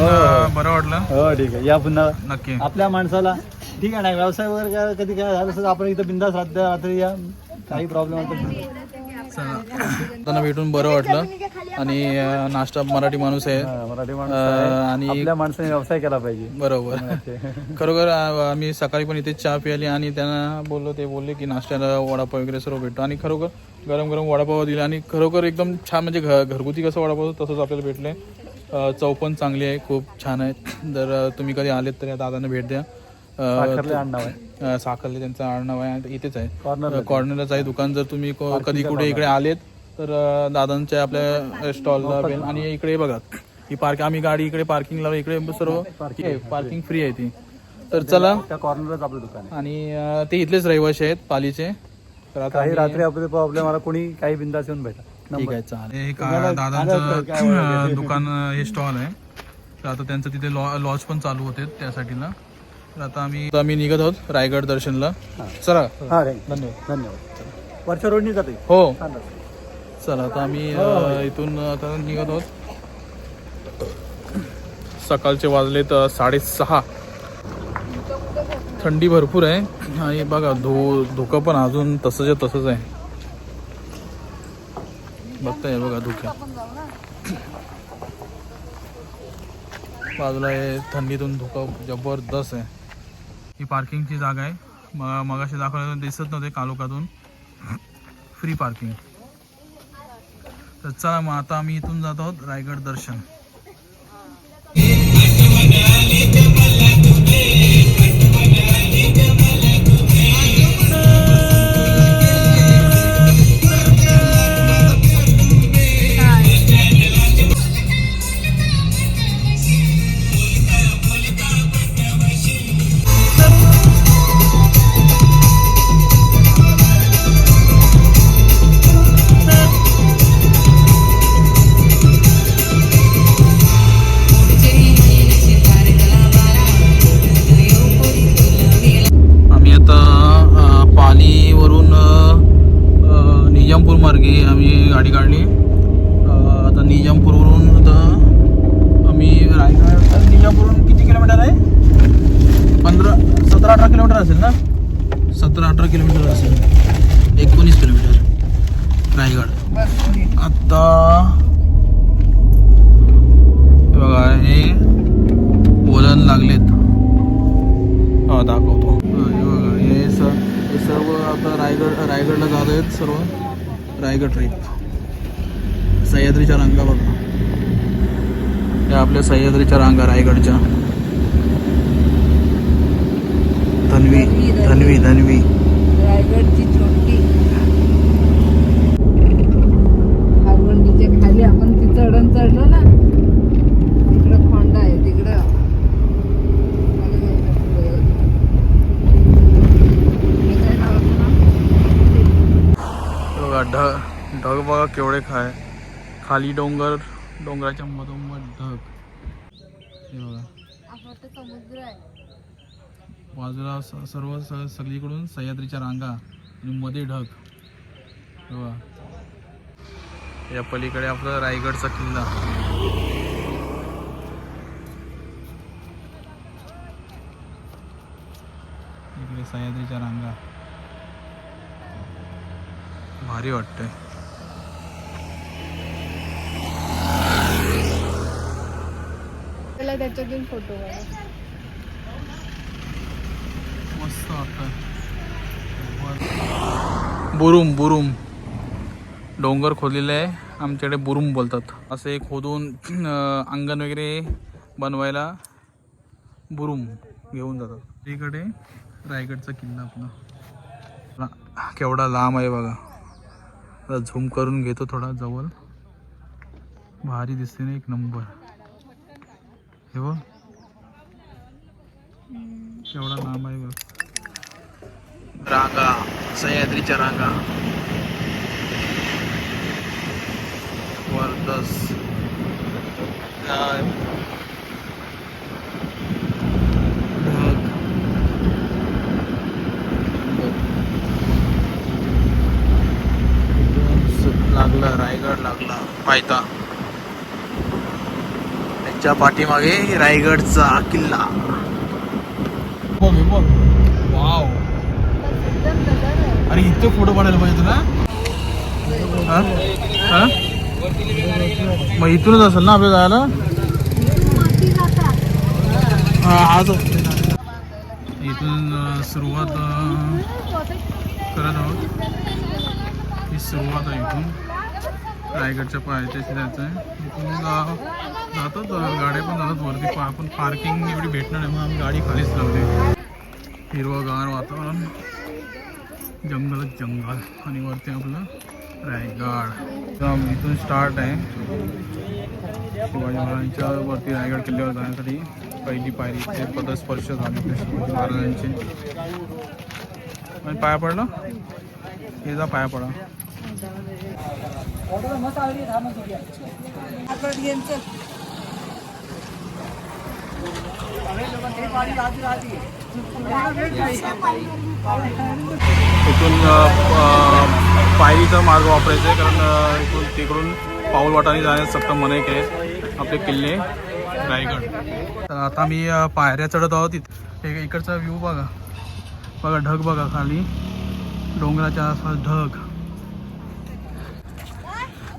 अं, बरं वाटलं. हो ठीक आहे. या पुन्हा. नक्की. आपल्या माणसाला. ठीक आहे ना व्यवसाय वगैरे काय कधी काय झालं असेल तर आपण इथं बिंदास राहत रात्री या. काही प्रॉब्लेम त्यांना भेटून बरं वाटलं. आणि नाश्ता मराठी माणूस आहे. मराठी माणूस. आणि आपल्या माणसाने व्यवसाय केला पाहिजे. बरोबर. खरोखर आम्ही सकाळी पण इथे चहा प्यायली आणि त्यांना बोललो ते बोलले की नाश्त्याला वडापाव वगैरे सर्व भेटतो. आणि खरोखर गरम गरम वडापाव दिला. आणि खरोखर एकदम छान म्हणजे घरगुती कसं वडापाव तसंच आपल्याला भेटले. चव पण चांगली आहे खूप छान आहे. जर तुम्ही कधी आलेत तर या दादांना भेट द्या. आहे. साखरले त्यांचं आडनाव आहे इथेच आहे. कॉर्नर कॉर्नरच आहे दुकान. जर तुम्ही कधी कुठे इकडे आलेत तर दादांच्या आपल्या स्टॉलला भेट आणि इकडे बघा ही पार्क आम्ही गाडी इकडे पार्किंगला इकडे सर्व पार्किंग फ्री आहे. ती. तर चला. त्या कॉर्नरच आपलं दुकान आणि ते इथलेच रहिवासी आहेत पालीचे. तर आता रात्री आपले प्रॉब्लेम आला कोणी काही बिंदास येऊन भेटा. ठीक आहे चालेल. हे तर दादांचं? दुकान हे स्टॉल आहे. तर आता त्यांचं तिथे लॉ लॉज पण चालू होते त्यासाठीला. तर आता आम्ही आम्ही निघत आहोत रायगड दर्शनला. चला. हा धन्यवाद. धन्यवाद. वरच्या रोडनी जाते हो. चला आता आम्ही हो, इथून आता निघत आहोत. सकाळचे वाजलेत अं, साडेसहा. थंडी भरपूर आहे. आणि बघा धो धुकं पण अजून तसंच तसंच आहे. बघताय बघा धुक्या. बाजूला हे थंडीतून धुकं जबरदस्त आहे. ही पार्किंगची जागा आहे. मग मगाशी दाखवलं दिसत नव्हते कालोखातून फ्री पार्किंग तर चला मग आता आम्ही इथून जात आहोत रायगड दर्शन. सतरा अठरा किलोमीटर असेल ना? सतरा अठरा किलोमीटर असेल. एकोणीस किलोमीटर. रायगड. आता हे बघा हे वलन लागलेत. हा दाखवतो. हा, बघा सर हे सर्व आता रायगड रायगडला जात आहेत सर्व. रायगड ट्रिप. सह्याद्रीच्या रांगा बघा. या आपल्या सह्याद्रीच्या रांगा रायगडच्या. धन्वी धन्वी धन्वी. रायगडची हारवंडीच्या खाली आपण ती चढण चढलो ना तिकडं खोंडा आहे तिकडं. ढग ढग बघा केवढे खाय. खाली डोंगर डोंगराच्या मधोमध ढग. हे बघा. समुद्र आहे. बाजूला स- सर्व स- सगळीकडून सह्याद्रीच्या रांगा आणि मध्ये ढग. हे या पलीकडे आपलं रायगडचा किल्ला. इकडे सह्याद्रीच्या रांगा. भारी वाटतंय. त्याच्यातून फोटो मस्त बुरुम बुरुम. डोंगर खोदलेलं आहे. आमच्याकडे बुरुम बोलतात. असे खोदून अंगण वगैरे बनवायला बुरुम घेऊन जातात. इकडे रायगडचा किल्ला आपला. केवढा लांब आहे बघा. आता झूम करून घेतो थोडा जवळ. भारी दिसते ना एक नंबर. हे बघ. केवढा लांब आहे बघ. रांगा सह्याद्रीच्या रांगा. जबरदस्त काय? ढग. एकदम स- लागला रायगड लागला पायता च्या पाठीमागे रायगडचा किल्ला बघ हे बघ वाव ते फोटो काढायला पाहिजे तुला हा? हां? मग इथूनच असेल ना आपल्या जायला? हां आज इथून सुरुवात करत आहोत. ही सुरुवात आहे इथून. रायगडच्या पायथ्याशी जायचं आहे इथून जातात गाड्या पण जातात वरती. पा पण पार्किंग एवढी भेटणार नाही म्हणून आम्ही गाडी खालीच लावली. हिरवंगार वातावरण. जंगलच जंगल. आणि वरती आपलं रायगड. तर इथून स्टार्ट आहे. शिवाजी महाराजांच्या वरती रायगड किल्ल्यावर जाण्यासाठी पहिली पायरी ते पदस्पर्श झाले. शिवाजी महाराजांचे पाया पडला? हे जा पाया पडा. इथून पायरीचा मार्ग वापरायचा आहे कारण इथून तिकडून पाऊलवाटाने जाण्यास सक्त मनाई आहे आपले किल्ले रायगड. तर आता मी पायऱ्या चढत आहोत इथे. इकडचा व्ह्यू बघा. बघा ढग बघा खाली. डोंगराच्या आसपास ढग.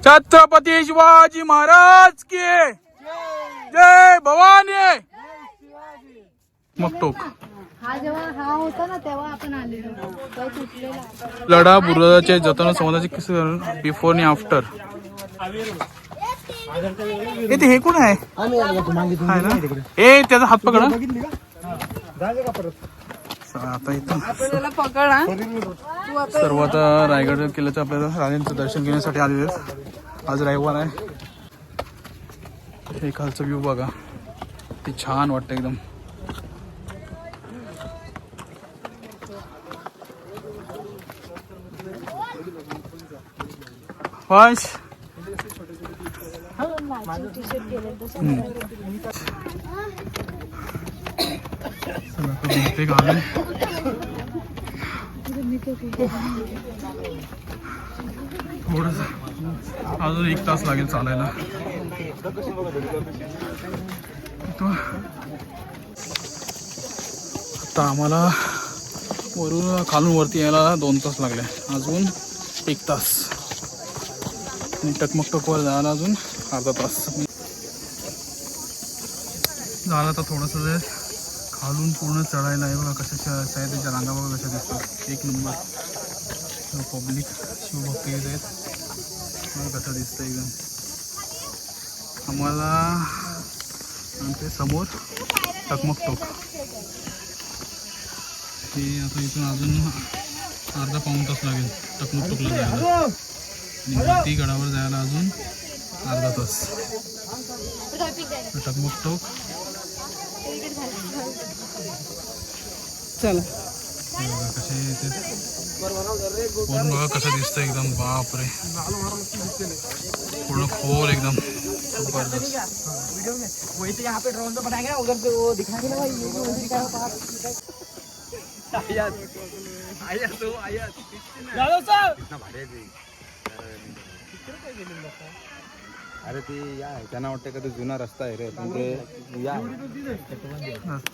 छत्रपती शिवाजी महाराज की जय भवानी! मग टोक हा जेव्हा हा होता ना तेव्हा आपण आलेलो. तो तुटलेला. लढा बुरुजाचे जतन संवादाचे किस्से बिफोर आणि आफ्टर ए ते हे कोण आहे? ए त्याचा हात पकडा. आता आता सर्व आता रायगड किल्ल्याचं आपल्याला राजांचं दर्शन घेण्यासाठी आलेले आहेत. आज रविवार आहे. हे खालचं व्ह्यू बघा. ते छान वाटतं एकदम. वंश ते घालून थोडस अजून एक तास लागेल चालायला. आता आम्हाला वरून खालून वरती यायला दोन तास लागले. अजून एक तास. आणि टकमक टकवर जायला अजून. अर्धा तास झालं तर थोडंसं जे खालून पूर्ण चढायला आहे बघा कशा त्याच्या रांगा बघा कशा दिसतात. एक नंबर. पब्लिक शिवभक्ती येत आहेत. कसं दिसतं एकदम. आम्हाला आमचे समोर टकमक टोक. हे आता इथून अजून अर्धा पाऊण तास लागेल. टकमक टोकला जायला. आणि वरती गडावर जायला अजून अर्धा तास. टकमक टोक चला. कसे ते वरून बघा कसं दिसतं एकदम बापरे. पूर्ण खोल एकदम. जबरदस्त. अरे ते या त्यांना वाटतं का ते जुना रस्ता आहे रे. पण ते या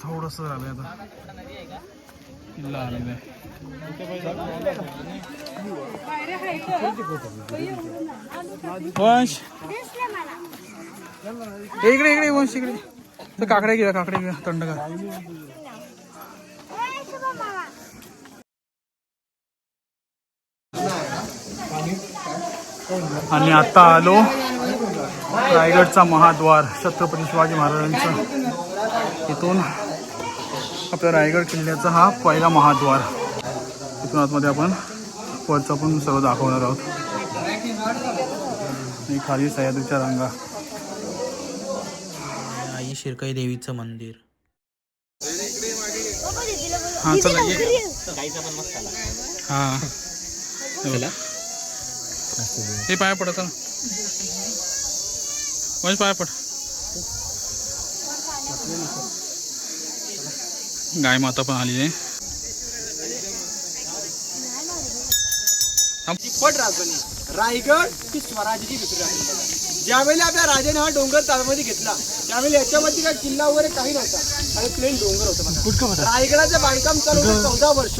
थोडस झालंय आता. किल्ला आलेला आहे. वंश. इकडे इकडे वंश इकडे. तर काकड्या घ्या काकड्या घ्या थंड आणि आता आलो रायगडचा महाद्वार छत्रपती शिवाजी महाराजांचा. इथून आपल्या रायगड किल्ल्याचा हा पहिला महाद्वार. इथून आतमध्ये आपण वरचं पण सर्व दाखवणार आहोत. आणि खाली सह्याद्रीच्या रांगा. आई शिरकाई देवीचं मंदिर. हा चला. हा. हे पाया पडा चला. वंश पाया पड. गाय माता पण आली आहे. राजधानी रायगड ही स्वराज्याची दुसरी राजधानी. ज्यावेळेला आपल्या राजाने हा डोंगर ताब्यामध्ये घेतला त्यावेळेला याच्यावरती काय किल्ला वगैरे काही नव्हता. आणि प्लेन डोंगर होतं बघा. रायगडाचं बांधकाम चालू होतं चौदा वर्ष.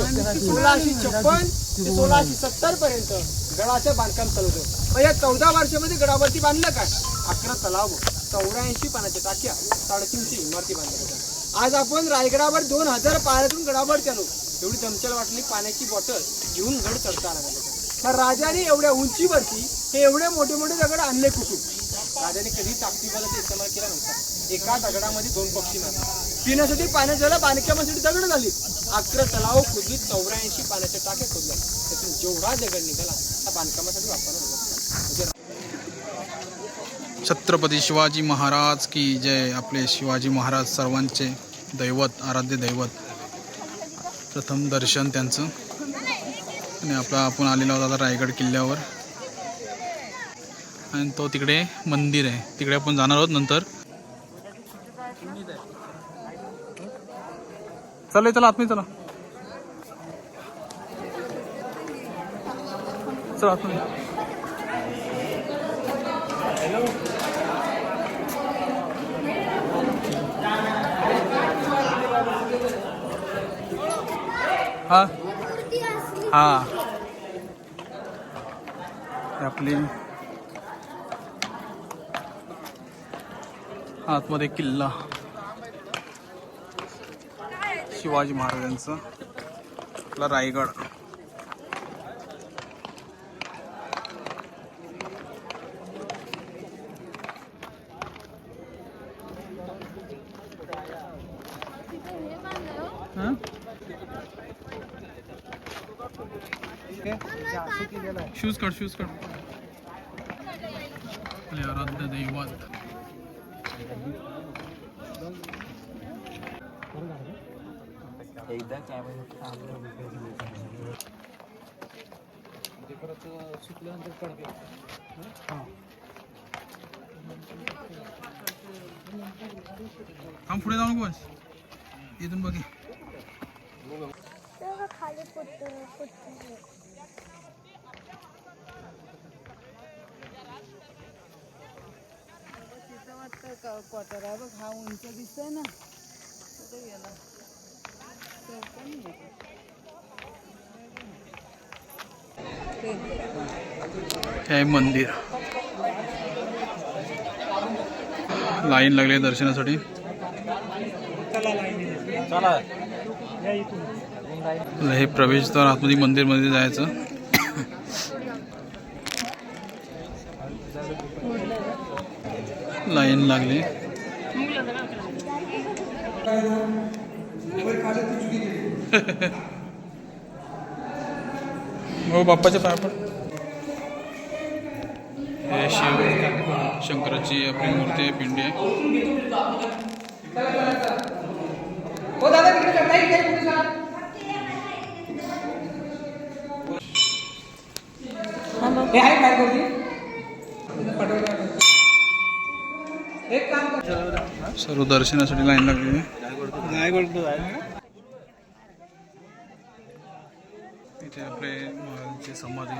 सोळाशे छप्पन ते सोळाशे सत्तर पर्यंत. गडाचं बांधकाम चालू होतं या चौदा वर्षामध्ये गडावरती बांधलं काय अकरा तलाव चौऱ्याऐंशी पाण्याच्या टाक्या साडेतीनशे इमारती बांधल्या होत्या आज आपण रायगडावर दोन हजार पाण्यातून गडावर चालू. एवढी दमचल वाटली पाण्याची बॉटल घेऊन गड चढता आला तर राजाने एवढ्या उंचीवरती हे एवढे मोठे मोठे दगड आणले कुठून? राजाने कधी ताकदीबलाचा इस्तेमाल केला नव्हता. एका दगडामध्ये दोन पक्षी मारले. पिण्यासाठी पाण्यात झालं बांधकामासाठी दगड झाली. अकरा तलाव खोदली चौऱ्याऐंशी पाण्याच्या टाक्या खोदल्या. त्यातून जेवढा दगड निघाला बांधकामासाठी वापरला छत्रपती शिवाजी महाराज की जय आपले शिवाजी महाराज सर्वांचे दैवत आराध्य दैवत. प्रथम दर्शन त्यांचं. आणि आपला आपण आलेला होता आता रायगड किल्ल्यावर. आणि तो तिकडे मंदिर आहे. तिकडे आपण जाणार आहोत नंतर. चला चला आतमध्ये चला. चला आतमध्ये हा. हा. आपली. आतमध्ये किल्ला. शिवाजी महाराजांचं. आपला रायगड. शूज काढ शूज काढ आपले आराध्य दैवत थांब पुढे जाऊ नको बस. इथून बघे. तिथं वाटतं क्वार्टर आहे बघ हा उंच दिसतोय ना. कुठे गेला? तो पण हे मंदिर. लाईन लागली दर्शनासाठी. हे प्रवेशद्वार आतमध्ये मंदिरमध्ये जायचं. लाईन लागली. हो बाप्पाच्या पाया हे शिव शंकराची आपली मूर्ती आहे पिंडी आहे. सर्व दर्शनासाठी लाईन लागलेली. आहे इथे आपले महाराजांची समाधी.